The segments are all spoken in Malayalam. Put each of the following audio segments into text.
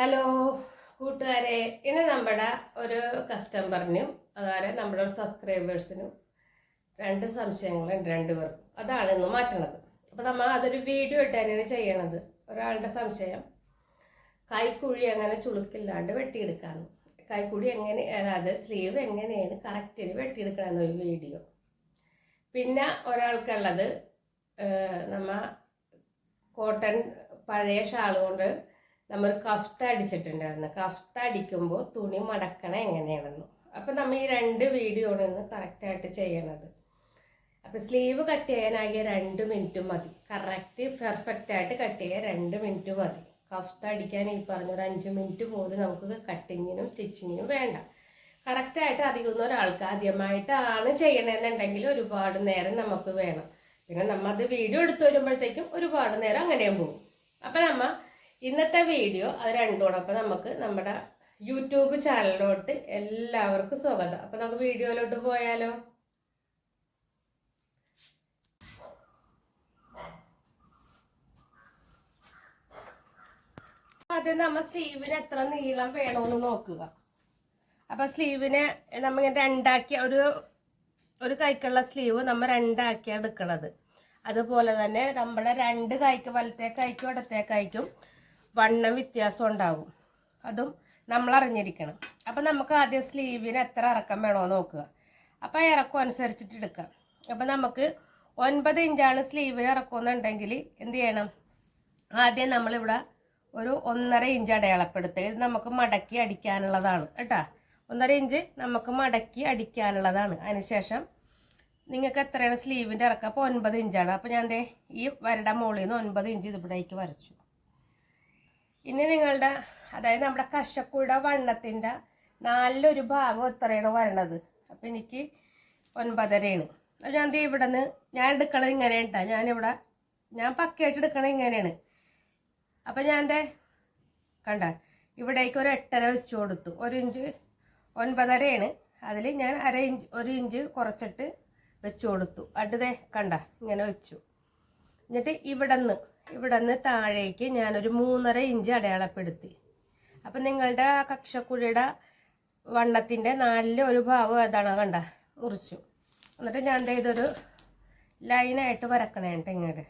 ഹലോ കൂട്ടുകാരെ. ഇന്ന് നമ്മുടെ ഒരു കസ്റ്റമറിനും അതുപോലെ നമ്മുടെ ഒരു സബ്സ്ക്രൈബേഴ്സിനും രണ്ട് സംശയങ്ങളുണ്ട് രണ്ടുപേർക്കും അതാണ് ഇന്ന് മാറ്റണത്. അപ്പോൾ നമ്മൾ അതൊരു വീഡിയോ ഇട്ട് തന്നെയാണ് ചെയ്യണത്. ഒരാളുടെ സംശയം. കൈക്കുഴി അങ്ങനെ ചുളുക്കില്ലാണ്ട് വെട്ടിയെടുക്കാമെന്ന് കൈക്കുഴി എങ്ങനെ അതായത് സ്ലീവ് എങ്ങനെയാണ് കറക്റ്റിന് വെട്ടിയെടുക്കണമെന്ന് ഒരു വീഡിയോ പിന്നെ ഒരാൾക്കുള്ളത് നമ്മ കോട്ടൺ പഴയ ഷാൾ കൊണ്ട് നമ്മൾ കഫ്ത അടിച്ചിട്ടുണ്ടായിരുന്നു. കഫ്ത അടിക്കുമ്പോൾ തുണി മടക്കണ എങ്ങനെയാണെന്ന്. അപ്പം നമ്മൾ ഈ രണ്ട് വീഡിയോ ആണ് ഇന്ന് കറക്റ്റായിട്ട് ചെയ്യണത്. അപ്പം സ്ലീവ് കട്ട് ചെയ്യാനാകിയ രണ്ട് മിനിറ്റ് മതി. കറക്റ്റ് പെർഫെക്റ്റ് ആയിട്ട് കട്ട് ചെയ്യാൻ രണ്ട് മിനിറ്റ് മതി. കഫ്ത അടിക്കാൻ ഈ പറഞ്ഞ ഒരു അഞ്ച് മിനിറ്റ് പോലും നമുക്ക് കട്ടിങ്ങിനും സ്റ്റിച്ചിങ്ങിനും വേണ്ട. കറക്റ്റായിട്ട് അറിയുന്ന ഒരാൾക്ക് ആദ്യമായിട്ടാണ് ചെയ്യണമെന്നുണ്ടെങ്കിൽ ഒരുപാട് നേരം നമുക്ക് വേണം. പിന്നെ നമ്മൾ അത് വീഡിയോ എടുത്തു വരുമ്പോഴത്തേക്കും ഒരുപാട് നേരം അങ്ങനെയും പോകും. അപ്പം നമ്മ ഇന്നത്തെ വീഡിയോ അത് രണ്ടുമാണ്. അപ്പം നമുക്ക് നമ്മുടെ യൂട്യൂബ് ചാനലിലോട്ട് എല്ലാവർക്കും സ്വാഗതം. അപ്പം നമുക്ക് വീഡിയോയിലോട്ട് പോയാലോ? അത് നമ്മ സ്ലീവിന് എത്ര നീളം വേണമെന്ന് നോക്കുക. അപ്പൊ സ്ലീവിനെ നമ്മ രണ്ടാക്കി ഒരു ഒരു കൈക്കുള്ള സ്ലീവ് നമ്മൾ രണ്ടാക്കിയാണ് എടുക്കണത്. അതുപോലെ തന്നെ നമ്മുടെ രണ്ട് കൈക്ക് വലത്തെ കൈക്കും ഇടത്തെ കൈക്കും വണ്ണം വ്യത്യാസം ഉണ്ടാകും. അതും നമ്മൾ അറിഞ്ഞിരിക്കണം. അപ്പം നമുക്ക് ആദ്യം സ്ലീവിന് എത്ര ഇറക്കം വേണോ നോക്കുക. അപ്പം ഇറക്കം അനുസരിച്ചിട്ട് എടുക്കാം അപ്പം നമുക്ക് ഒൻപത് ഇഞ്ചാണ് സ്ലീവിന് ഇറക്കുമെന്നുണ്ടെങ്കിൽ എന്ത് ചെയ്യണം? ആദ്യം നമ്മളിവിടെ ഒരു ഒന്നര ഇഞ്ച് അടയാളപ്പെടുത്തുക. ഇത് നമുക്ക് മടക്കി അടിക്കാനുള്ളതാണ് കേട്ടോ. ഒന്നര ഇഞ്ച് നമുക്ക് മടക്കി അടിക്കാനുള്ളതാണ്. അതിനുശേഷം നിങ്ങൾക്ക് എത്രയാണ് സ്ലീവിന്റെ ഇറക്കം? അപ്പോൾ ഒൻപത് ഇഞ്ചാണ്. അപ്പോൾ ഞാൻ ദേ ഈ വരട മുകളിൽ നിന്ന് ഒൻപത് ഇഞ്ച് ഇതിവിടേക്ക് വരച്ചു. ഇനി നിങ്ങളുടെ അതായത് നമ്മുടെ കശക്കൂടെ വണ്ണത്തിന്റെ നാലിലൊരു ഭാഗം എത്രയാണ് വരണത്? അപ്പം എനിക്ക് ഒൻപതരയാണ്. അപ്പോൾ ഞാൻ ഇവിടെ നിന്ന് ഞാൻ എടുക്കണത് ഇങ്ങനെയാണ് കേട്ടോ ഞാനിവിടെ ഞാൻ പക്കയായിട്ട് എടുക്കണത് ഇങ്ങനെയാണ്. അപ്പം ഞാൻ ദേ കണ്ട ഇവിടേക്ക് ഒരു എട്ടര വെച്ച് കൊടുത്തു. ഒരു ഇഞ്ച് ഒൻപതരയാണ്. അതിൽ ഞാൻ അര ഇഞ്ച് ഒരു ഇഞ്ച് കുറച്ചിട്ട് വെച്ച് കൊടുത്തു. അടുതേ കണ്ട ഇങ്ങനെ വെച്ചു. എന്നിട്ട് ഇവിടെ നിന്ന് ഇവിടെ നിന്ന് താഴേക്ക് ഞാനൊരു മൂന്നര ഇഞ്ച് അടയാളപ്പെടുത്തി. അപ്പം നിങ്ങളുടെ കക്ഷക്കുഴിയുടെ വണ്ണത്തിന്റെ നാലിലെ ഒരു ഭാഗം ഏതാണ് കണ്ട മുറിച്ചു. എന്നിട്ട് ഞാൻ എന്താ ഇതൊരു ലൈനായിട്ട് വരക്കണേ കേട്ടോ ഇങ്ങോട്ട്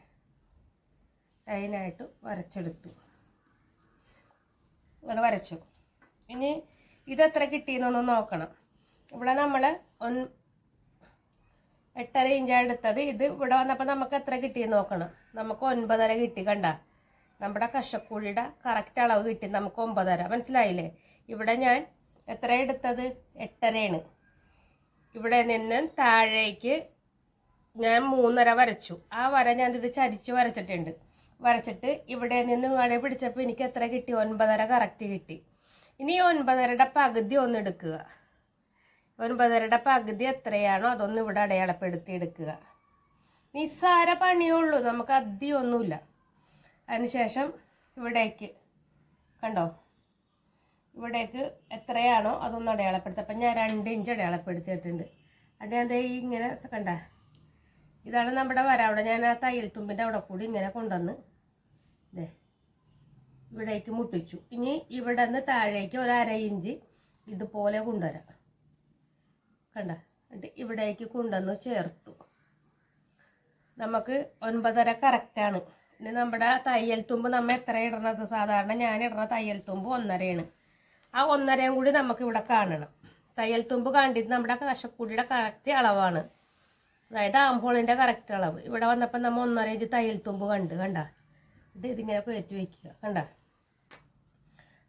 ലൈനായിട്ട് വരച്ചെടുത്തു. ഇങ്ങനെ വരച്ചു. ഇനി ഇത് എത്ര കിട്ടിയെന്നൊന്ന് നോക്കണം. ഇവിടെ നമ്മൾ എട്ടര ഇഞ്ചാണ് എടുത്തത്. ഇത് ഇവിടെ വന്നപ്പോൾ നമുക്ക് എത്ര കിട്ടിയെന്ന് നോക്കണം. നമുക്ക് ഒൻപതര കിട്ടി കണ്ട. നമ്മുടെ കഷക്കുഴിയുടെ കറക്റ്റ് അളവ് കിട്ടി. നമുക്ക് ഒമ്പതര. മനസ്സിലായില്ലേ? ഇവിടെ ഞാൻ എത്ര എടുത്തത്? എട്ടരയാണ്. ഇവിടെ നിന്ന് താഴേക്ക് ഞാൻ മൂന്നര വരച്ചു. ആ വര ഞാൻ ഇത് ചരിച്ച് വരച്ചിട്ടുണ്ട്. വരച്ചിട്ട് ഇവിടെ നിന്ന് ഇങ്ങനെ പിടിച്ചപ്പോൾ എനിക്ക് എത്ര കിട്ടി? ഒൻപതര കറക്റ്റ് കിട്ടി. ഇനി ഒൻപതരയുടെ പകുതി ഒന്ന് എടുക്കുക. ഒൻപതരയുടെ പകുതി എത്രയാണോ അതൊന്ന് ഇവിടെ അടയാളപ്പെടുത്തി എടുക്കുക നിസ്സാര പണിയേ ഉള്ളൂ നമുക്ക് അധികമൊന്നുമില്ല. അതിനുശേഷം ഇവിടേക്ക് കണ്ടോ? ഇവിടേക്ക് എത്രയാണോ അതൊന്ന് അടയാളപ്പെടുത്തുക. അപ്പം ഞാൻ രണ്ട് ഇഞ്ച് അടയാളപ്പെടുത്തിയിട്ടുണ്ട്. അവിടെ ഇങ്ങനെ കണ്ട? ഇതാണ് നമ്മുടെ വര. അവിടെ ഞാൻ ആ തയ്യൽ തുമ്പിന്റെ അവിടെ കൂടി ഇങ്ങനെ കൊണ്ടുവന്ന് ദേ ഇവിടേക്ക് മുട്ടിച്ചു. ഇനി ഇവിടെ നിന്ന് താഴേക്ക് ഒരു അര ഇഞ്ച് ഇതുപോലെ കൊണ്ടുവരാം. കണ്ട. എന്നിട്ട് ഇവിടേക്ക് കൊണ്ടുവന്ന് ചേർത്തു. നമുക്ക് ഒൻപതര കറക്റ്റാണ് ഇനി നമ്മുടെ തയ്യൽ തുമ്പ് നമ്മൾ എത്ര ഇടണത്? സാധാരണ ഞാൻ ഇടുന്ന തയ്യൽ തുമ്പ് ഒന്നരയാണ്. ആ ഒന്നരയും കൂടി നമുക്ക് ഇവിടെ കാണണം. തയ്യൽ തുമ്പ് കണ്ടിട്ട് നമ്മുടെ കശക്കുടിയുടെ കറക്റ്റ് അളവാണ്. അതായത് ആംഹോളിന്റെ കറക്റ്റ് അളവ്. ഇവിടെ വന്നപ്പോൾ നമ്മൾ ഒന്നര ഇഞ്ച് തയ്യൽ തുമ്പ് കണ്ട് കണ്ട. ഇത് ഇതിങ്ങനെ കയറ്റി വയ്ക്കുക കണ്ട.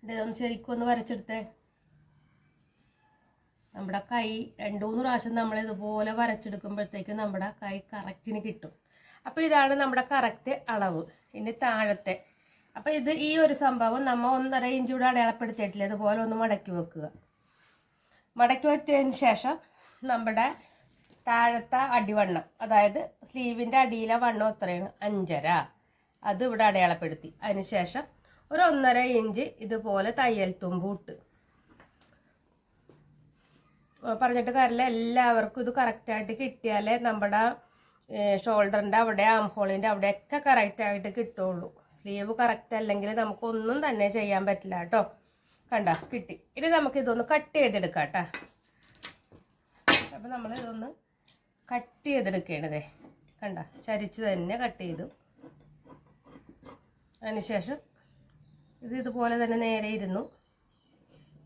ഇത് ഇതൊന്ന് ശരിക്കും ഒന്ന് വരച്ചെടുത്തേ. നമ്മുടെ കൈ രണ്ടു മൂന്ന് പ്രാവശ്യം നമ്മൾ ഇതുപോലെ വരച്ചെടുക്കുമ്പോഴത്തേക്ക് നമ്മുടെ കൈ കറക്റ്റിന് കിട്ടും. അപ്പോൾ ഇതാണ് നമ്മുടെ കറക്റ്റ് അളവ് ഇനി താഴത്തെ. അപ്പോൾ ഇത് ഈ ഒരു സംഭവം നമ്മൾ ഒന്നര ഇഞ്ച് കൂടെ അടയാളപ്പെടുത്തിയിട്ടില്ല? ഇതുപോലെ ഒന്ന് മടക്കി വെക്കുക. മടക്കി വെച്ചതിന് ശേഷം നമ്മുടെ താഴത്തെ അടിവണ്ണം അതായത് സ്ലീവിന്റെ അടിയിലെ വണ്ണം എത്രയാണ്? അഞ്ചര. അത് ഇവിടെ അടയാളപ്പെടുത്തി. അതിനുശേഷം ഒരു ഒന്നര ഇഞ്ച് ഇതുപോലെ തയ്യൽ തുമ്പ് ഇട്ട്. ആ, പറഞ്ഞിട്ട് കാര്യമില്ല. എല്ലാവർക്കും ഇത് കറക്റ്റായിട്ട് കിട്ടിയാലേ നമ്മുടെ ഷോൾഡറിന്റെ അവിടെ ആം ഹോളിന്റെ അവിടെയൊക്കെ കറക്റ്റായിട്ട് കിട്ടുള്ളൂ. സ്ലീവ് കറക്റ്റ് അല്ലെങ്കിൽ നമുക്കൊന്നും തന്നെ ചെയ്യാൻ പറ്റില്ല കേട്ടോ. കണ്ട? കിട്ടി. ഇനി നമുക്ക് ഇതൊന്ന് കട്ട് ചെയ്തെടുക്കാം കേട്ടോ. അപ്പം നമ്മൾ ഇതൊന്ന് കട്ട് ചെയ്തെടുക്കണതേ കണ്ട? ചരിച്ച് തന്നെ കട്ട് ചെയ്തു. അതിനുശേഷം ഇത് ഇതുപോലെ തന്നെ നേരെ ഇരുന്നു.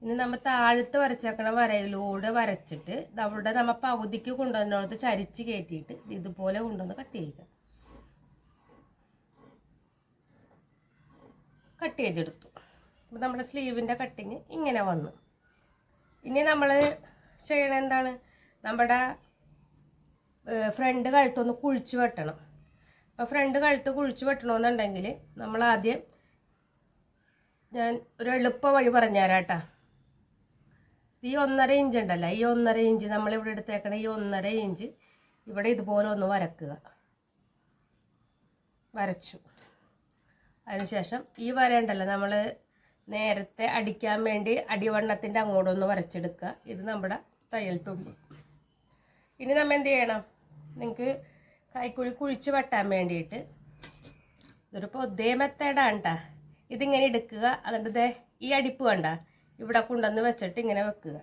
ഇനി നമ്മൾ താഴത്ത് വരച്ചേക്കണ വരയിലൂടെ വരച്ചിട്ട് നമ്മുടെ നമ്മൾ പകുതിക്ക് കൊണ്ടുവന്നിടത്ത് ചരിച്ച് കയറ്റിയിട്ട് ഇതുപോലെ കൊണ്ടുവന്ന് കട്ട് ചെയ്യുക കട്ട് ചെയ്തെടുത്തു. അപ്പോൾ നമ്മുടെ സ്ലീവിന്റെ കട്ടിങ് ഇങ്ങനെ വന്നു. ഇനി നമ്മൾ ചെയ്യണ എന്താണ്? നമ്മുടെ ഫ്രണ്ട് കഴുത്തൊന്ന് കുഴിച്ച് വെട്ടണം. അപ്പോൾ ഫ്രണ്ട് കഴുത്ത് കുഴിച്ച് വെട്ടണമെന്നുണ്ടെങ്കിൽ നമ്മൾ ആദ്യം ഞാൻ ഒരു എളുപ്പ വഴി പറഞ്ഞുതരാം ഈ ഒന്നര ഇഞ്ച് ഉണ്ടല്ലോ ഈ ഒന്നര ഇഞ്ച് നമ്മൾ ഇവിടെ എടുത്തേക്കണ ഈ ഒന്നര ഇഞ്ച് ഇവിടെ ഇതുപോലെ ഒന്ന് വരക്കുക. വരച്ചു. അതിനുശേഷം ഈ വരയുണ്ടല്ലോ നമ്മൾ നേരത്തെ അടിക്കാൻ വേണ്ടി അടിവണ്ണത്തിന്റെ അങ്ങോട്ടൊന്ന് വരച്ചെടുക്കുക. ഇത് നമ്മുടെ തയ്യൽ തുമ്പ്. ഇനി നമ്മൾ എന്ത് ചെയ്യണം? നിങ്ങൾക്ക് കൈക്കുഴി കുഴിച്ച് വെട്ടാൻ വേണ്ടിയിട്ട് ഇതൊരു പൊതേ മെത്തേഡാണ് കേട്ടോ ഇതിങ്ങനെ എടുക്കുക. അതുകൊണ്ട് ദേ ഈ അടിപ്പ് കണ്ട ഇവിടെ കൊണ്ടുവന്ന് വെച്ചിട്ട് ഇങ്ങനെ വെക്കുക.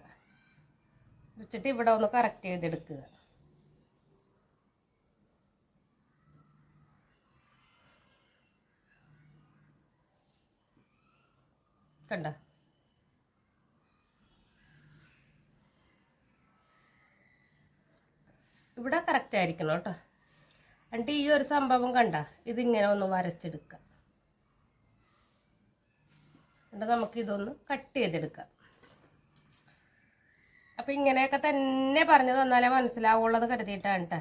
വെച്ചിട്ട് ഇവിടെ ഒന്ന് കറക്റ്റ് ചെയ്തെടുക്കുക. കണ്ട? ഇവിടെ കറക്റ്റ് ആയിരിക്കണം കേട്ടോ. എന്നിട്ട് ഈ ഒരു സംഭവം കണ്ട? ഇതിങ്ങനെ ഒന്ന് വരച്ചെടുക്കുക. എന്നിട്ട് നമുക്ക് ഇതൊന്ന് കട്ട് ചെയ്തെടുക്കാം. അപ്പം ഇങ്ങനെയൊക്കെ തന്നെ പറഞ്ഞു തന്നാലേ മനസ്സിലാവുള്ളത് കരുതിയിട്ടാണ് കേട്ടോ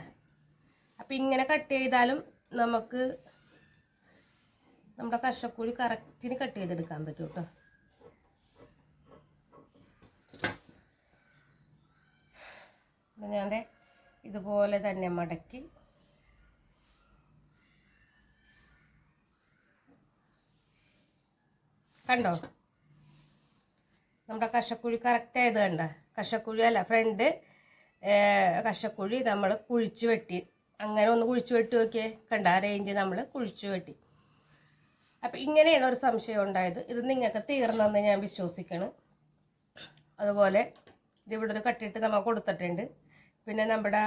അപ്പം ഇങ്ങനെ കട്ട് ചെയ്താലും നമുക്ക് നമ്മുടെ കഷക്കൂലി കറക്റ്റിന് കട്ട് ചെയ്തെടുക്കാൻ പറ്റും കേട്ടോ ഞാൻ ഇതുപോലെ തന്നെ മടക്കി കണ്ടോ? നമ്മുടെ കഷക്കുഴി കറക്റ്റ് ആയത് കണ്ട. കഷക്കുഴി അല്ല ഫ്രണ്ട് കഷക്കുഴി നമ്മൾ കുഴിച്ച് വെട്ടി. അങ്ങനെ ഒന്ന് കുഴിച്ച് വെട്ടി നോക്കിയേ. കണ്ട ആ റേഞ്ച് നമ്മൾ കുഴിച്ച് വെട്ടി. അപ്പം ഇങ്ങനെയാണ് ഒരു സംശയം ഉണ്ടായത്. ഇത് നിങ്ങൾക്ക് തീർന്നെന്ന് ഞാൻ വിശ്വസിക്കണം. അതുപോലെ ഇതിവിടെ ഒരു കട്ടിട്ട് നമ്മൾ കൊടുത്തിട്ടുണ്ട്. പിന്നെ നമ്മുടെ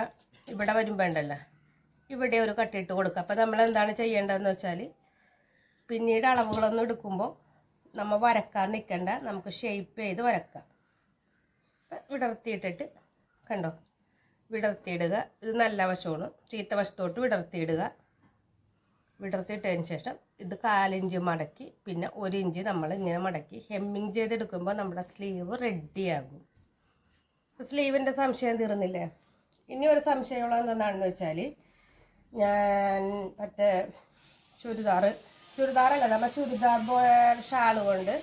ഇവിടെ വരുമ്പോൾ ഉണ്ടല്ലോ ഇവിടെ ഒരു കട്ടിട്ട് കൊടുക്കുക അപ്പം നമ്മൾ എന്താണ് ചെയ്യേണ്ടതെന്ന് വെച്ചാൽ പിന്നീട് അളവുകളൊന്നും എടുക്കുമ്പോൾ നമ്മൾ വരക്കാൻ നിൽക്കണ്ട നമുക്ക് ഷേപ്പ് ചെയ്ത് വരക്കാം. വിടർത്തിയിട്ടിട്ട് കണ്ടോ? വിടർത്തിയിടുക. ഇത് നല്ല വശമാണ്. ചീത്ത വശത്തോട്ട് വിടർത്തിയിടുക. വിടർത്തിയിട്ടതിന് ശേഷം ഇത് കാലിഞ്ച് മടക്കി പിന്നെ ഒരു ഇഞ്ച് നമ്മൾ ഇങ്ങനെ മടക്കി ഹെമ്മിങ് ചെയ്തെടുക്കുമ്പോൾ നമ്മുടെ സ്ലീവ് റെഡിയാകും. സ്ലീവിന്റെ സംശയം തീർന്നില്ലേ? ഇനി ഒരു സംശയമുള്ളത് എന്താണെന്ന് വെച്ചാൽ ഞാൻ മറ്റേ ചുരിദാർ ചുരിദാറല്ല നമ്മൾ ചുരിദാർ ഷാൾ കൊണ്ട്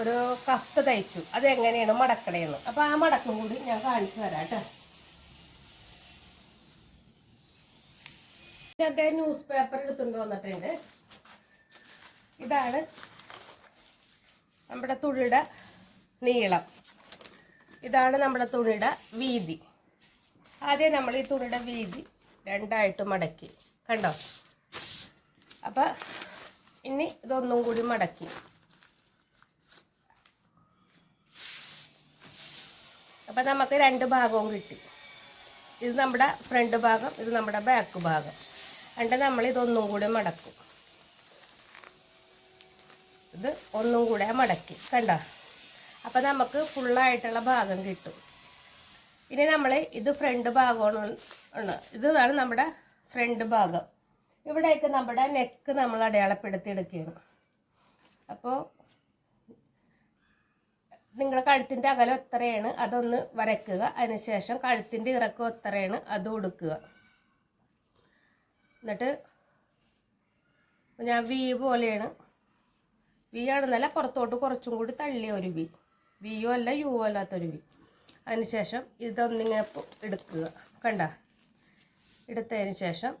ഒരു കഫ്ത തയ്ച്ചു. അതെങ്ങനെയാണ് മടക്കണേന്ന്. അപ്പോൾ ആ മടക്കും കൂടി ഞാൻ കാണിച്ചു തരാം കേട്ടോ അദ്ദേഹം ന്യൂസ് പേപ്പർ എടുത്തുകൊണ്ട് വന്നിട്ടുണ്ട്. ഇതാണ് നമ്മുടെ തുണിയുടെ നീളം. ഇതാണ് നമ്മുടെ തുണിയുടെ വീതി. ആദ്യം നമ്മൾ ഈ തുണിയുടെ വീതി രണ്ടായിട്ട് മടക്കി. കണ്ടോ? അപ്പം ഇനി ഇതൊന്നും കൂടി മടക്കി. അപ്പം നമുക്ക് രണ്ട് ഭാഗവും കിട്ടി. ഇത് നമ്മുടെ ഫ്രണ്ട് ഭാഗം ഇത് നമ്മുടെ ബാക്ക് ഭാഗം. എന്നിട്ട് നമ്മൾ ഇതൊന്നും കൂടി മടക്കും. ഇത് ഒന്നും കൂടെ മടക്കി കണ്ട? അപ്പം നമുക്ക് ഫുള്ളായിട്ടുള്ള ഭാഗം കിട്ടും. ഇനി നമ്മൾ ഇത് ഫ്രണ്ട് ഭാഗമാണ് ആണ് ഇതാണ് നമ്മുടെ ഫ്രണ്ട് ഭാഗം. ഇവിടേക്ക് നമ്മുടെ നെക്ക് നമ്മൾ അടയാളപ്പെടുത്തി എടുക്കുകയാണ് അപ്പോൾ നിങ്ങളുടെ കഴുത്തിന്റെ അകലം എത്രയാണ് അതൊന്ന് വരയ്ക്കുക. അതിനുശേഷം കഴുത്തിന്റെ ഇറക്കം എത്രയാണ് അത് കൊടുക്കുക എന്നിട്ട് ഞാൻ വി പോലെയാണ്. വി ആണെന്നല്ല പുറത്തോട്ട് കുറച്ചും കൂടി തള്ളിയ ഒരു വി വിയോ അല്ല യു അല്ലാത്തൊരു വി അതിനുശേഷം ഇതൊന്നിങ്ങനെ എടുക്കുക. കണ്ട? എടുത്തതിന് ശേഷം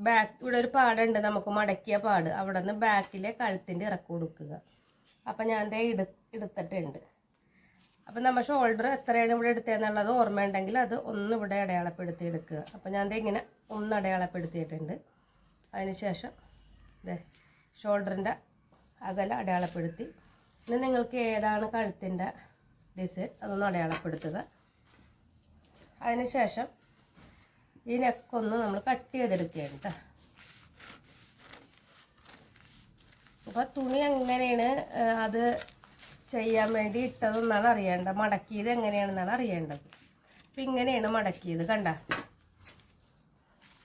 ബാക്ക് ഇവിടെ ഒരു പാടുണ്ട് നമുക്ക് മടക്കിയ പാട്. അവിടെ നിന്ന് ബാക്കിലെ കഴുത്തിന്റെ ഇറക്കം കൊടുക്കുക. അപ്പം ഞാൻ ദേ എടു എടുത്തിട്ടുണ്ട്. അപ്പം നമ്മൾ ഷോൾഡർ എത്രയാണ് ഇവിടെ എടുത്തതെന്നുള്ളത് ഓർമ്മയുണ്ടെങ്കിൽ അത് ഒന്ന് ഇവിടെ അടയാളപ്പെടുത്തി എടുക്കുക. അപ്പം ഞാൻ ദേ ഇങ്ങനെ ഒന്ന് അടയാളപ്പെടുത്തിയിട്ടുണ്ട്. അതിന് ശേഷം ദേ ഷോൾഡറിന്റെ അകല അടയാളപ്പെടുത്തി. ഇനി നിങ്ങൾക്ക് ഏതാണ് കഴുത്തിന്റെ ഡിസൈൻ അതൊന്ന് അടയാളപ്പെടുത്തുക. അതിനുശേഷം ഈ നെക്കൊന്ന് നമ്മൾ കട്ട് ചെയ്തെടുക്കുകയാണ് കേട്ടോ അപ്പോൾ തുണി എങ്ങനെയാണ് അത് ചെയ്യാൻ വേണ്ടി ഇട്ടതെന്നാണ് അറിയേണ്ടത്. മടക്കിയത് എങ്ങനെയാണെന്നാണ് അറിയേണ്ടത്. അപ്പം ഇങ്ങനെയാണ് മടക്കിയത് കണ്ട.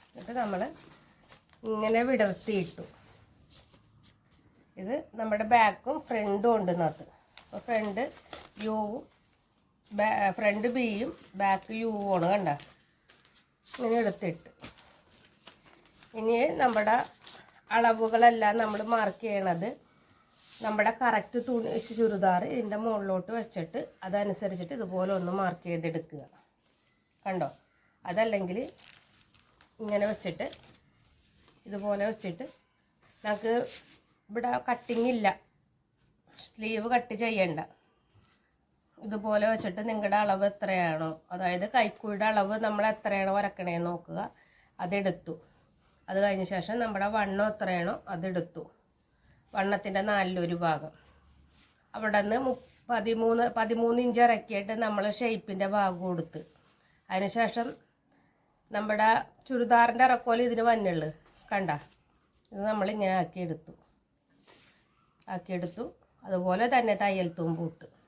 എന്നിട്ട് നമ്മൾ ഇങ്ങനെ വിടർത്തിയിട്ടു. ഇത് നമ്മുടെ ബാക്കും ഫ്രണ്ടും ഉണ്ട് അപ്പോൾ ഫ്രണ്ട് യുവും ഫ്രണ്ട് ബിയും ബാക്ക് യുവും ആണ് കണ്ട. ഇങ്ങനെ എടുത്തിട്ട് ഇനി നമ്മുടെ അളവുകളെല്ലാം നമ്മൾ മാർക്ക് ചെയ്യണത് നമ്മുടെ കറക്റ്റ് തുണി ചുരിദാർ ഇതിന്റെ മുകളിലോട്ട് വെച്ചിട്ട് അതനുസരിച്ചിട്ട് ഇതുപോലെ ഒന്ന് മാർക്ക് ചെയ്തെടുക്കുക. കണ്ടോ? അതല്ലെങ്കിൽ ഇങ്ങനെ വെച്ചിട്ട് ഇതുപോലെ വെച്ചിട്ട് നമുക്ക് ഇവിടെ കട്ടിങ് ഇല്ല. സ്ലീവ് കട്ട് ചെയ്യണ്ട. ഇതുപോലെ വെച്ചിട്ട് നിങ്ങളുടെ അളവ് എത്രയാണോ? അതായത് കൈക്കുഴിയുടെ അളവ് നമ്മൾ എത്രയാണോ വരക്കണേന്ന് നോക്കുക. അതെടുത്തു. അത് കഴിഞ്ഞ ശേഷം നമ്മുടെ വണ്ണം എത്രയാണോ അതെടുത്തു. വണ്ണത്തിന്റെ നാലിലൊരു ഭാഗം. അവിടെ നിന്ന് മു പതിമൂന്ന് പതിമൂന്ന് ഇഞ്ച് ഇറക്കിയിട്ട് നമ്മൾ ഷേപ്പിന്റെ ഭാഗം കൊടുത്ത്. അതിനുശേഷം നമ്മുടെ ചുരിദാറിന്റെ ഇറക്കോൽ ഇതിന് വന്നുള്ളു. കണ്ട? ഇത് നമ്മളിങ്ങനെ ആക്കിയെടുത്തു. ആക്കിയെടുത്തു. അതുപോലെ തന്നെ തയ്യൽ തുമ്പൂട്ട്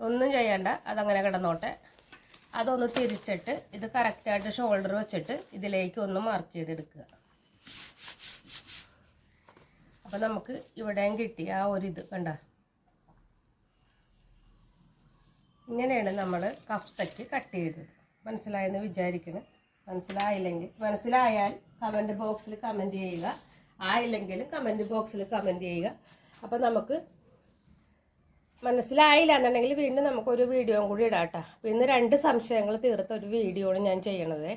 ഒന്നും ചെയ്യണ്ട. അതങ്ങനെ കിടന്നോട്ടെ. അതൊന്ന് തിരിച്ചിട്ട് ഇത് കറക്റ്റായിട്ട് ഷോൾഡർ വെച്ചിട്ട് ഇതിലേക്ക് ഒന്ന് മാർക്ക് ചെയ്തെടുക്കുക. അപ്പം നമുക്ക് ഇവിടെയും കിട്ടി ആ ഒരു ഇത് കണ്ട. ഇങ്ങനെയാണ് നമ്മൾ കഫ്തയ്ക്ക് കട്ട് ചെയ്തത്. മനസ്സിലായെന്ന് വിചാരിക്കണം. മനസ്സിലായില്ലെങ്കിൽ മനസ്സിലായാൽ കമന്റ് ബോക്സിൽ കമന്റ് ചെയ്യുക. ആയില്ലെങ്കിലും കമന്റ് ബോക്സിൽ കമന്റ് ചെയ്യുക. അപ്പം നമുക്ക് മനസ്സിലായില്ല എന്നുണ്ടെങ്കിൽ വീണ്ടും നമുക്കൊരു വീഡിയോയും കൂടി ഇടാം കേട്ടോ. ഇന്ന് രണ്ട് സംശയങ്ങൾ തീർത്ത ഒരു വീഡിയോ ഞാൻ ചെയ്യണത്.